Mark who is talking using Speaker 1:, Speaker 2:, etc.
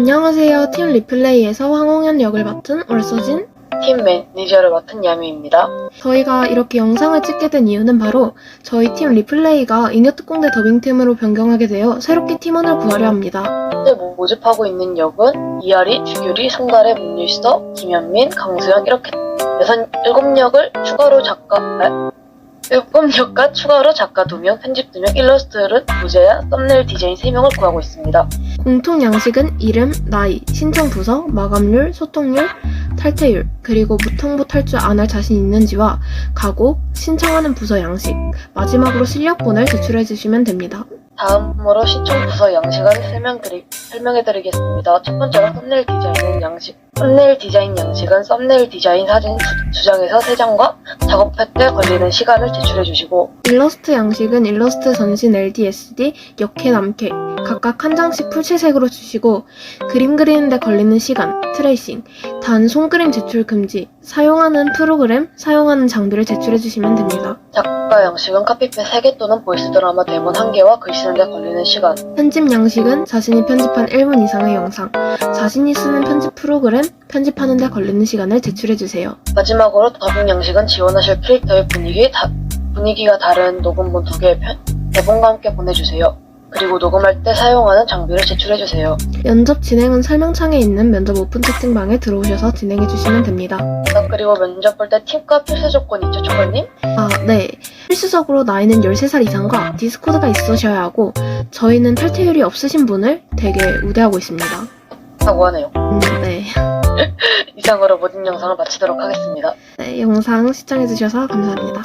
Speaker 1: 안녕하세요. 팀 리플레이에서 황홍현 역을 맡은 얼서진.
Speaker 2: 팀 매니저를 맡은 야미입니다.
Speaker 1: 저희가 이렇게 영상을 찍게 된 이유는 바로 저희 팀 리플레이가 잉여특공대 더빙팀으로 변경하게 되어 새롭게 팀원을 구하려 합니다.
Speaker 2: 현재 모집하고 있는 역은 이하리, 주규리, 송가래, 문일서, 김현민, 강수현 이렇게 여섯 일곱 역을 추가로 작가 아, 일곱 역과 추가로 작가 2명, 편집 2명, 일러스트를 부제야, 썸네일 디자인 3명을 구하고 있습니다.
Speaker 1: 공통 양식은 이름, 나이, 신청 부서, 마감률, 소통률, 탈퇴율, 그리고 무통보 탈주 안 할 자신 있는지와 각오, 신청하는 부서 양식, 마지막으로 실력본을 제출해 주시면 됩니다.
Speaker 2: 다음으로 신청 부서 양식을 설명드리, 설명해드리겠습니다. 첫 번째로 썸네일 디자인 양식. 썸네일 디자인 양식은 썸네일 디자인 사진 두 장에서 세 장과 작업할 때 걸리는 시간을 제출해 주시고
Speaker 1: 일러스트 양식은 일러스트 전신 LDSD, 역해 남캐 각각 한 장씩 풀칠색으로 주시고 그림 그리는데 걸리는 시간, 트레이싱, 단 손그림 제출 금지, 사용하는 프로그램, 사용하는 장비를 제출해 주시면 됩니다.
Speaker 2: 작가 양식은 카피ペ 3개 또는 보이스 드라마 대본 1개와 글 쓰는데 걸리는 시간
Speaker 1: 편집 양식은 자신이 편집한 1분 이상의 영상, 자신이 쓰는 편집 프로그램, 편집하는데 걸리는 시간을 제출해 주세요.
Speaker 2: 마지막으로 더빙 양식은 지원하실 캐릭터의 분위기, 다- 분위기가 다른 녹음본 2개의 편, 대본과 함께 보내주세요. 그리고 녹음할 때 사용하는 장비를 제출해주세요.
Speaker 1: 면접 진행은 설명창에 있는 면접 오픈 채팅방에 들어오셔서 진행해 주시면 됩니다.
Speaker 2: 그리고 면접 볼 때 팀과 필수 조건 있죠, 초콜님?
Speaker 1: 아, 네. 필수적으로 나이는 13살 이상과 디스코드가 있으셔야 하고, 저희는 탈퇴율이 없으신 분을 되게 우대하고 있습니다.
Speaker 2: 라고 하네요.
Speaker 1: 음, 네.
Speaker 2: 이상으로 모든 영상을 마치도록 하겠습니다.
Speaker 1: 네, 영상 시청해주셔서 감사합니다.